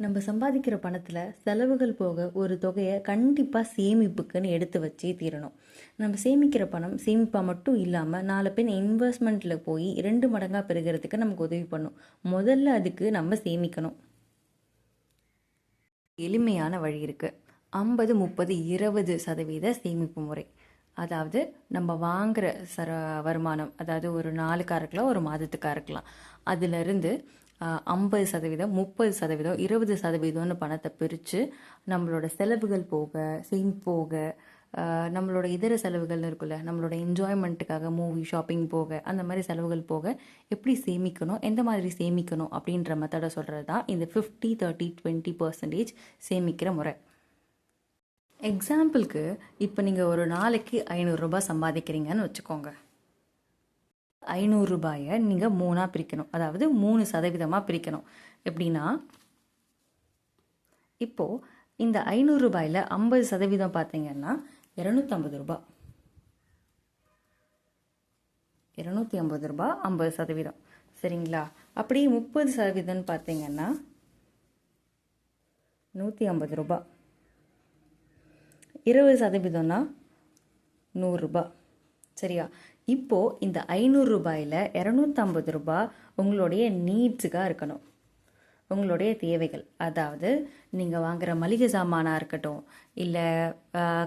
நம்ம சம்பாதிக்கிற பணத்தில் செலவுகள் போக ஒரு தொகையை கண்டிப்பாக சேமிப்புக்குன்னு எடுத்து வச்சே தீரணும். நம்ம சேமிக்கிற பணம் சேமிப்பாக மட்டும் இல்லாமல் நாலு பேர் இன்வெஸ்ட்மெண்ட்டில் போய் ரெண்டு மடங்காக பெருகிறதுக்கு நமக்கு உதவி பண்ணும். முதல்ல அதுக்கு நம்ம சேமிக்கணும். எளிமையான வழி இருக்குது ஐம்பது முப்பது இருபது சதவீத சேமிப்பு முறை. அதாவது நம்ம வாங்குகிற சர வருமானம் அதாவது ஒரு நாளுக்காக இருக்கலாம் ஒரு மாதத்துக்காக இருக்கலாம். அதிலிருந்து ஐம்பது சதவீதம் முப்பது சதவீதம் இருபது சதவீதம்னு பணத்தை பிரித்து நம்மளோட செலவுகள் போக சேமிப்பு போக நம்மளோட இதர செலவுகள் இருக்குல்ல நம்மளோட என்ஜாய்மெண்ட்டுக்காக மூவி ஷாப்பிங் போக அந்த மாதிரி செலவுகள் போக எப்படி சேமிக்கணும் எந்த மாதிரி சேமிக்கணும் அப்படின்ற மெத்தடை சொல்கிறது தான் இந்த ஃபிஃப்டி தேர்ட்டி டுவெண்ட்டி பர்சன்டேஜ் சேமிக்கிற முறை. எக்ஸாம்பிளுக்கு இப்போ நீங்கள் ஒரு நாளைக்கு ஐநூறுரூபா சம்பாதிக்கிறீங்கன்னு வச்சுக்கோங்க. ஐநூறுரூபாயை நீங்கள் மூணாக பிரிக்கணும். அதாவது மூணு சதவீதமாக பிரிக்கணும். எப்படின்னா இப்போது இந்த ஐநூறுரூபாயில் ஐம்பது சதவீதம் பார்த்தீங்கன்னா இரநூத்தம்பது ரூபாய் இரநூத்தி ஐம்பது ரூபாய் ஐம்பது சதவீதம். சரிங்களா? அப்படியே முப்பது சதவீதம்னு பார்த்தீங்கன்னா நூற்றி ஐம்பது ரூபாய் இருபது சதவீதம்னா நூறுரூபா சரியா? இப்போது இந்த ஐநூறு ரூபாயில் இரநூத்தம்பது ரூபாய் உங்களுடைய நீட்ஸுக்காக இருக்கணும். உங்களுடைய தேவைகள். அதாவது நீங்கள் வாங்குகிற மளிகை சாமானாக இருக்கட்டும் இல்லை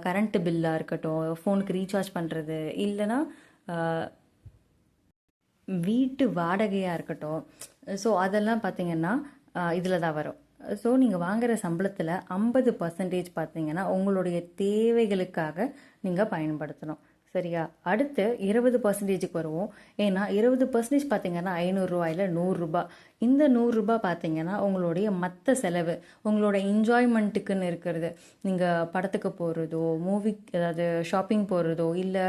கரண்ட்டு பில்லாக இருக்கட்டும் ஃபோனுக்கு ரீசார்ஜ் பண்ணுறது இல்லைன்னா வீட்டு வாடகையாக இருக்கட்டும். ஸோ அதெல்லாம் பார்த்தீங்கன்னா இதில் தான் வரும். ஸோ நீங்கள் வாங்குகிற சம்பளத்தில் ஐம்பது பர்சன்டேஜ் பார்த்தீங்கன்னா உங்களுடைய தேவைகளுக்காக நீங்கள் பயன்படுத்தணும். சரியா? அடுத்து இருபது பர்சன்டேஜுக்கு வருவோம். ஏன்னா இருபது பர்சன்டேஜ் பார்த்தீங்கன்னா ஐநூறுரூவாயில் நூறுரூபா இந்த நூறுரூபா பார்த்தீங்கன்னா உங்களுடைய மற்ற செலவு உங்களோட என்ஜாய்மெண்ட்டுக்குன்னு இருக்கிறது. நீங்கள் படத்துக்கு போகிறதோ மூவி அதாவது ஷாப்பிங் போகிறதோ இல்லை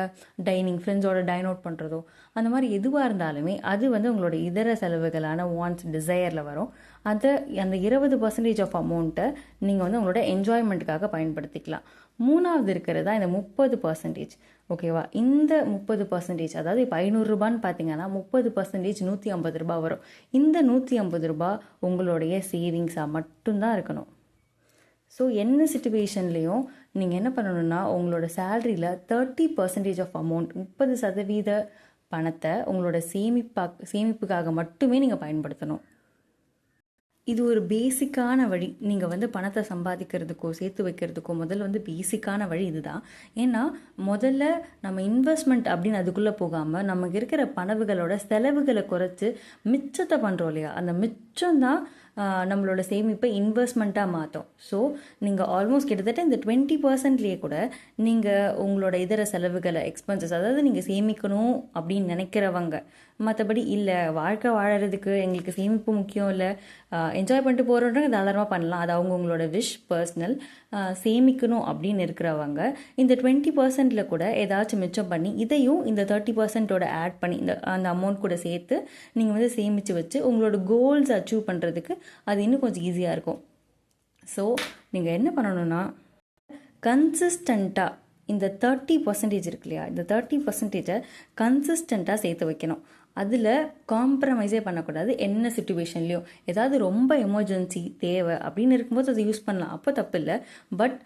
டைனிங் ஃப்ரெண்ட்ஸோட டைன் அவுட் பண்ணுறதோ அந்த மாதிரி எதுவாக இருந்தாலுமே அது வந்து உங்களோட இதர செலவுகளான வாண்ட்ஸ் டிசையரில் வரும். அதை அந்த இருபது பர்சன்டேஜ் ஆஃப் அமௌண்ட்டை நீங்கள் வந்து உங்களோட என்ஜாய்மெண்ட்டுக்காக பயன்படுத்திக்கலாம். மூணாவது இருக்கிறதா இந்த முப்பது பர்சன்டேஜ் ஓகேவா இந்த முப்பது பர்சன்டேஜ் அதாவது இப்போ ஐநூறுரூபான்னு பார்த்தீங்கன்னா முப்பது பர்சன்டேஜ் நூற்றி ஐம்பது ரூபாய் வரும். இந்த நூற்றி ஐம்பது ரூபாய் உங்களுடைய சேவிங்ஸாக மட்டும்தான் இருக்கணும். ஸோ என்ன சுச்சுவேஷன்லேயும் நீங்கள் என்ன பண்ணணும்னா உங்களோட சேலரியில் தேர்ட்டி பர்சன்டேஜ் ஆஃப் அமௌண்ட் முப்பது சதவீத பணத்தை உங்களோட சேமிப்பா சேமிப்புக்காக மட்டுமே நீங்கள் பயன்படுத்தணும். இது ஒரு பேசிக்கான வழி. நீங்கள் வந்து பணத்தை சம்பாதிக்கிறதுக்கோ சேர்த்து வைக்கிறதுக்கோ முதல்ல வந்து பேசிக்கான வழி இதுதான். ஏன்னா முதல்ல நம்ம இன்வெஸ்ட்மெண்ட் அப்படின்னு அதுக்குள்ளே போகாமல் நமக்கு இருக்கிற பணவுகளோட செலவுகளை குறைச்சி மிச்சத்தை பண்ணுறோம் இல்லையா? அந்த மிச்சம் தான் நம்மளோட சேமிப்பை இன்வெஸ்ட்மெண்ட்டாக மாற்றும் ஸோ நீங்கள் ஆல்மோஸ்ட் கிட்டத்தட்ட இந்த டுவெண்ட்டி பர்சன்ட்லேயே கூட நீங்கள் உங்களோட இதர செலவுகளை எக்ஸ்பென்சஸ் அதாவது நீங்கள் சேமிக்கணும் அப்படின்னு நினைக்கிறவங்க மற்றபடி இல்லை வாழ்க்கை வாழறதுக்கு எங்களுக்கு சேமிப்பு முக்கியம் இல்லை என்ஜாய் பண்ணிட்டு போகிறோன்றவங்க தாராளமாக பண்ணலாம். அது அவங்கவுங்களோட விஷ் பர்சனல் சேமிக்கணும் அப்படின்னு இருக்கிறவங்க இந்த டுவெண்ட்டி பர்சன்டில் கூட ஏதாச்சும் மிச்சம் பண்ணி இதையும் இந்த தேர்ட்டி பர்சன்ட்டோட ஆட் பண்ணி இந்த அந்த அமௌண்ட் கூட சேர்த்து நீங்கள் வந்து சேமித்து வச்சு உங்களோட கோல்ஸ் அச்சீவ் பண்ணுறதுக்கு அது இன்னும் கொஞ்சம் ஈஸியாக இருக்கும். ஸோ நீங்கள் என்ன பண்ணணும்னா கன்சிஸ்டண்ட்டாக இந்த தேர்ட்டி பர்சன்டேஜ் இருக்கு இல்லையா? இந்த தேர்ட்டி பர்சன்டேஜை கன்சிஸ்டண்ட்டாக சேர்த்து வைக்கணும். அதில் காம்ப்ரமைஸே பண்ணக்கூடாது. என்ன சுச்சுவேஷன்லேயும் ஏதாவது ரொம்ப எமர்ஜென்சி தேவை அப்படின்னு இருக்கும்போது அதை யூஸ் பண்ணலாம். அப்போ தப்பு இல்லை. பட்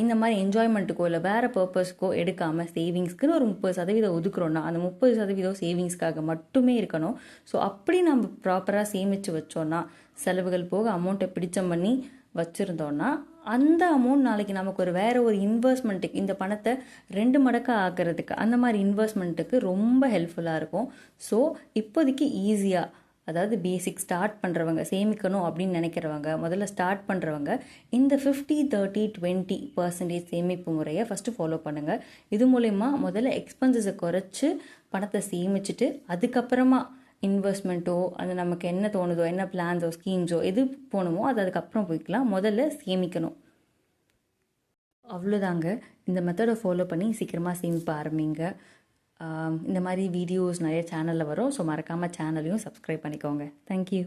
இந்த மாதிரி என்ஜாய்மெண்ட்டுக்கோ இல்லை வேறு பர்பஸ்க்கோ எடுக்காமல் சேவிங்ஸ்க்குன்னு ஒரு முப்பது சதவீதம் ஒதுக்குறோன்னா அந்த முப்பது சதவீதம் சேவிங்ஸ்க்காக மட்டுமே இருக்கணும். ஸோ அப்படி நம்ம ப்ராப்பராக சேமித்து வச்சோன்னா செலவுகள் போக அமௌண்ட்டை பிடிச்சம் பண்ணி வச்சுருந்தோன்னா அந்த அமௌண்ட் நாளைக்கு நமக்கு ஒரு வேறு ஒரு இன்வெஸ்ட்மெண்ட்டுக்கு இந்த பணத்தை ரெண்டு மடக்காக ஆக்கிறதுக்கு அந்த மாதிரி இன்வெஸ்ட்மெண்ட்டுக்கு ரொம்ப ஹெல்ப்ஃபுல்லாக இருக்கும். ஸோ இப்போதைக்கு ஈஸியாக அதாவது பேசிக் ஸ்டார்ட் பண்ணுறவங்க சேமிக்கணும் அப்படின்னு நினைக்கிறவங்க முதல்ல ஸ்டார்ட் பண்ணுறவங்க இந்த ஃபிஃப்டி தேர்ட்டி டுவெண்ட்டி பர்சன்டேஜ் சேமிப்பு முறையை ஃபஸ்ட்டு ஃபாலோ பண்ணுங்கள் இது மூலயமா முதல்ல எக்ஸ்பென்சஸை குறைச்சி பணத்தை சேமிச்சுட்டு அதுக்கப்புறமா இன்வெஸ்ட்மெண்ட்டோ அது நமக்கு என்ன தோணுதோ என்ன பிளான்ஸோ ஸ்கீம்ஸோ எது போகணுமோ அது அதுக்கப்புறம் போய்க்கலாம். முதல்ல சேமிக்கணும். அவ்வளோதாங்க. இந்த மெத்தடை ஃபாலோ பண்ணி சீக்கிரமாக சேமிப்ப ஆரம்பிங்க. இந்த மாதிரி வீடியோஸ் நிறைய சேனலில் வரும். ஸோ மறக்காமல் சேனலையும் சப்ஸ்கிரைப் பண்ணிக்கோங்க. தேங்க்யூ